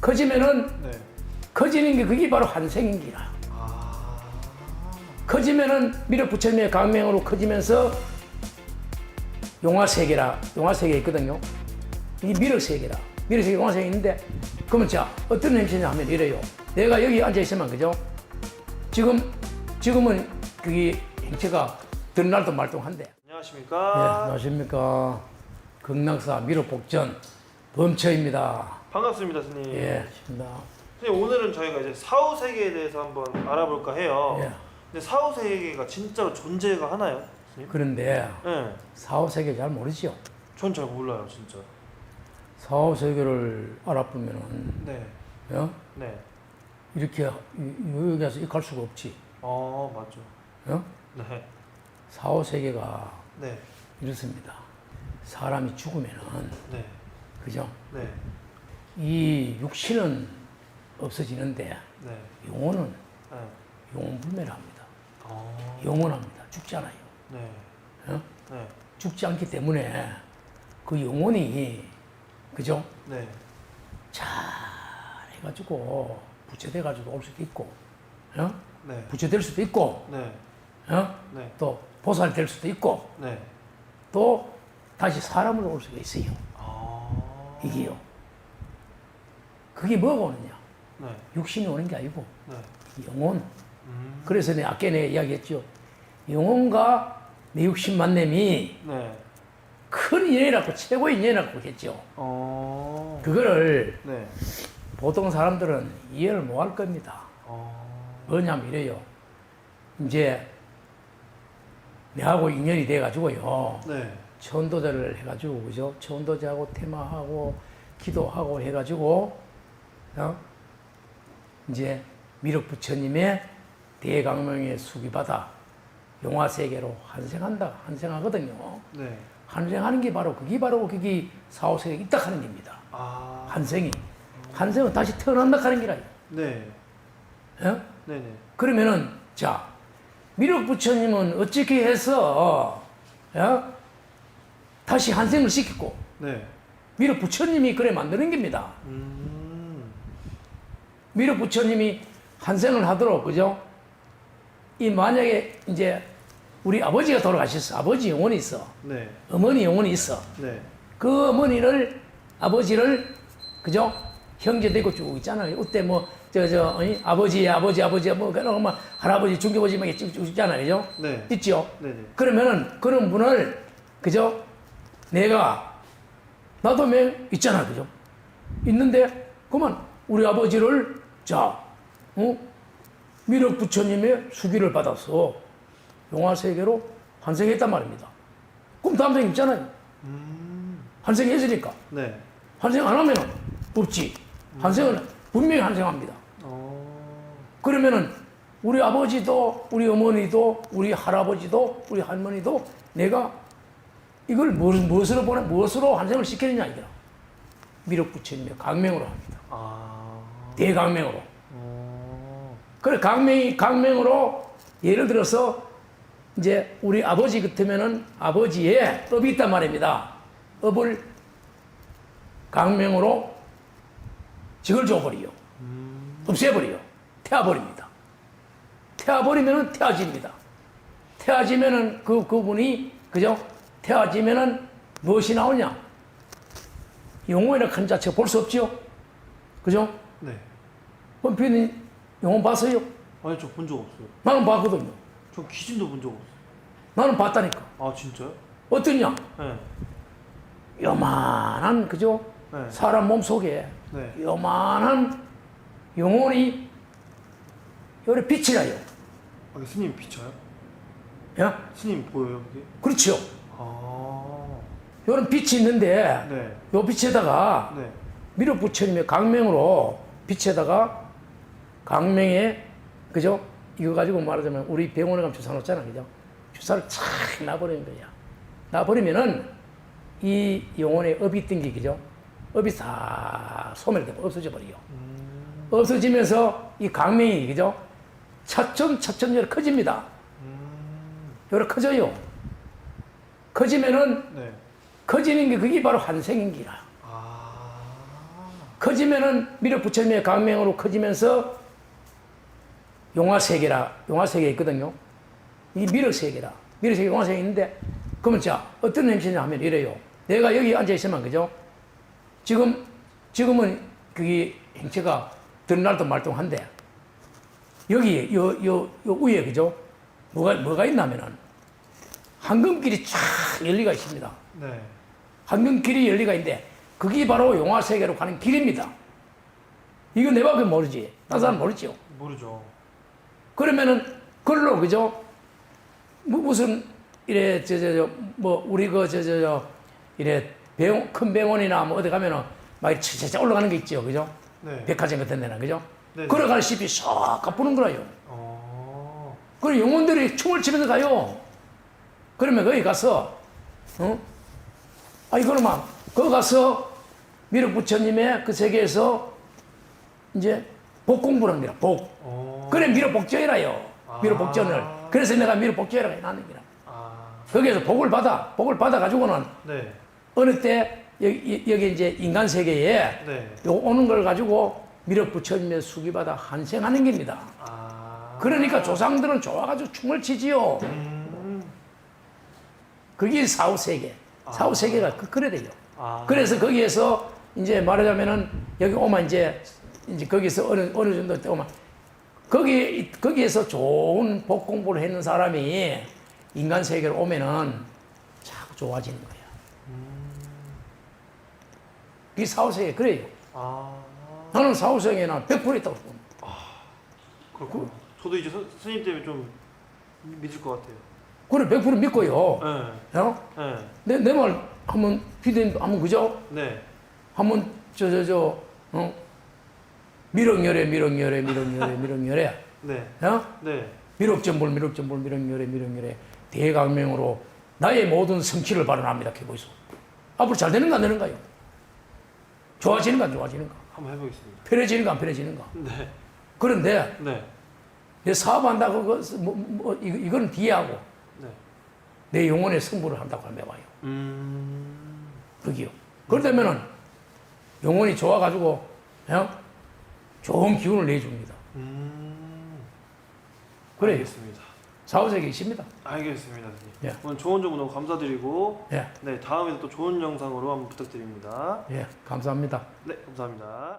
커지면은 네. 커지는 게 그게 바로 환생인기라. 아. 커지면은 미륵 부처님의 강명으로 커지면서 용화 세계라 용화 세계 있거든요. 이게 미륵 세계라. 미륵 세계 용화 세계 있는데 그러면 자 어떤 행체냐 하면 이래요. 내가 여기 앉아 있으면 그죠? 지금 지금은 그게 행체가 드날도 말똥한데. 네, 안녕하십니까? 안녕하십니까. 극락사 미륵 복전 범처입니다. 반갑습니다, 스님. 예, 입니다. 선생님 오늘은 저희가 이제 사후 세계에 대해서 한번 알아볼까 해요. 예. 근데 사후 세계가 진짜로 존재가 하나요, 스님? 그런데 네. 사후 세계 잘 모르죠. 전 잘 몰라요, 진짜. 사후 세계를 알아보면은 네. 어? 네. 이렇게 이- 여기서 갈 수가 없지. 어, 맞죠. 어? 네. 사후 세계가 네. 이렇습니다. 사람이 죽으면은 네. 그죠? 네. 이 육신은 없어지는데 네. 영혼은 네. 영혼 불멸합니다. 어. 영원합니다. 죽지 않아요. 네. 어? 네. 죽지 않기 때문에 그 영혼이 그죠? 네. 잘 해가지고 부처돼가지고 올 수도 있고, 어? 네. 부처될 수도 있고, 네. 어? 네. 또 보살될 수도 있고, 네. 또 다시 사람으로 올 수가 있어요. 아. 이게요. 그게 뭐가 오느냐? 네. 육신이 오는 게 아니고 네. 영혼. 음. 그래서 내가 아까 내가 이야기했죠. 영혼과 내 육신 만남이 네. 큰 인연이라고 최고의 인연이라고 했죠. 어. 그거를 네. 보통 사람들은 이해를 못 할 겁니다. 어. 뭐냐면 이래요. 이제 내하고 인연이 돼가지고요. 네. 천도제를 해가지고 그죠? 천도제하고 테마하고 기도하고 해가지고 어? 이제 미륵 부처님의 대강명의 수기받아 용화 세계로 환생한다 환생하거든요. 네. 환생하는 게 바로 그게 바로 그게 사후세계에 있다 하는 겁니다. 아. 환생이 환생은 다시 태어난다 하는 기라요. 네. 어? 네네. 그러면은 자 미륵 부처님은 어떻게 해서 어? 다시 환생을 시키고 네. 미륵 부처님이 그래 만드는 겁니다. 음. 미륵 부처님이 환생을 하도록 그죠? 이 만약에 이제 우리 아버지가 돌아가셨어. 아버지 영혼이 있어. 네. 어머니 영혼이 있어. 네. 그 어머니를 아버지를 그죠? 형제 되고 쭉 있잖아요. 그때 뭐 저저 아버지 아버지 아버지 뭐 그런 뭐 할아버지 중개아버지 막쭉 있잖아요. 그죠? 네. 있죠. 네 네. 그러면은 그런 분을 그죠? 내가 나도 매 있잖아. 그죠? 있는데 그만 우리 아버지를 자, 어? 미륵 부처님의 수기를 받아서 용화 세계로 환생했단 말입니다. 그럼 다음 생 있잖아요. 환생했으니까. 네. 환생 안 하면은 없지. 환생은 분명히 환생합니다. 어. 그러면은 우리 아버지도 우리 어머니도 우리 할아버지도 우리 할머니도 내가 이걸 무엇, 무엇으로 보내 무엇으로 환생을 시키느냐 이거라. 미륵 부처님의 강명으로 합니다. 아. 대강명으로. 어. 그래 강명이 강명으로 예를 들어서 이제 우리 아버지 같으면은 아버지의 업이 있단 말입니다. 업을 강명으로 직을 줘버리요. 없애버리요. 태워버립니다. 태워버리면은 태워집니다. 태워지면은 그 그분이 그죠? 태워지면은 무엇이 나오냐? 영혼이라 큰 자체가 볼수 없죠. 그죠? 네. 원피는 영혼 봤어요? 아니 저 본 적 없어요. 나는 봤거든요. 저 귀신도 본 적 없어요. 나는 봤다니까. 아 진짜요? 어떠냐? 네. 요만한 그죠? 네. 사람 몸 속에 네. 요만한 영혼이 요래 빛이 나요. 아, 스님 비쳐요? 야? 스님 보여요 그게? 그렇죠. 아. 요런 빛이 있는데 네. 요 빛에다가 네. 부처님의 강명으로 빛에다가 강명에 그죠? 이거 가지고 말하자면 우리 병원에 가면 주사 놓잖아 그죠? 주사를 착 놔버리는 거야. 놔버리면은 이 영혼의 업이 게 그죠? 업이 다 소멸되고 없어져 버려요. 없어지면서 이 강명이 그죠? 차츰 차츰 이렇게 커집니다. 이렇게 커져요. 커지면은 네. 커지는 게 그게 바로 환생인 기라. 아. 커지면은 부처님의 강명으로 커지면서 용화 세계라 용화 세계 있거든요. 이 미륵 세계라 미륵 세계 용화 세계 있는데 그러면 자 어떤 행신을 하면 이래요. 내가 여기 앉아 있으면 그죠? 지금 지금은 그게 행체가 드날도 말똥한데 여기 요 요 요 위에 그죠? 뭐가 뭐가 있냐면은 황금길이 쫙 열리가 있습니다. 네. 황금길이 열리가 있는데 그게 바로 용화 세계로 가는 길입니다. 이거 내 밖에 모르지. 다른 사람 모르죠. 모르죠. 그러면은 글로 그죠? 뭐 무슨 이래 저저저뭐 우리 그 저 저 저 이래 병, 큰 병원이나 뭐 어디 가면은 막 이렇게 차차차 올라가는 게 있죠. 그죠? 네. 백화점 같은 데나 그죠? 네. 걸어가는 씹이 싹 가쁘는 거라요. 어. 그리고 영혼들이 춤을 추면서 가요. 그러면 거기 가서, 어? 아니, 그러면, 거기 가서 미륵 부처님의 그 세계에서 이제 복 공부를 합니다. 복. 어. 그래, 미륵 복전이라요. 미륵 아. 복전을. 그래서 내가 미륵 복전이라고 해놨는 거라. 아. 거기에서 복을 받아. 복을 받아가지고는 네. 어느 때 여기, 여기 이제 인간 세계에 네. 요 오는 걸 가지고 부처님의 수기받아 환생하는 겁니다. 아. 그러니까 조상들은 좋아가지고 춤을 치지요. 음. 그게 사후 세계. 사후 세계가 그 그래 돼요. 아. 그래서 거기에서 이제 말하자면은 여기 오면 이제 이제 거기서 어느 어느 정도 때 오면 거기 거기에서 좋은 복 공부를 했는 사람이 인간 세계로 오면은 자꾸 좋아지는 거야. 그게 사후 세계 그래요. 아. 나는 사후 세계는 100% 있다고 봅니다. 그렇고. 저도 이제 선, 스님 때문에 좀 믿을 것 같아요. 그래 100% 믿고요. 네. 어? 네. 내 내 말 한번 피디님도 한번 그죠? 네. 한번 저 저 저 어? 미륵열애 미륵열애 미륵열애 미륵열애 네. 어? 네. 미륵전불 미륵전불 미륵열애 미륵열애 대강명으로 나의 모든 성취를 발언합니다. 개보이소. 앞으로 잘 되는가 안 되는가요? 좋아지는가 안 좋아지는가? 한번 해보겠습니다. 편해지는가 안 편해지는가? 네. 그런데 네. 내 사업한다고 그거 뭐, 뭐 이거, 이거는 뒤에 하고 네. 내 영혼의 승부를 한다고 하면 봐요. 음. 그기요. 그러다면은 영혼이 좋아가지고 어? 좋은 기운을 내줍니다. 음. 그래요. 알겠습니다. 사후세계 있습니다. 알겠습니다. 예. 오늘 좋은 정보 너무 감사드리고 예, 네 다음에도 또 좋은 영상으로 한번 부탁드립니다. 예, 감사합니다. 네 감사합니다.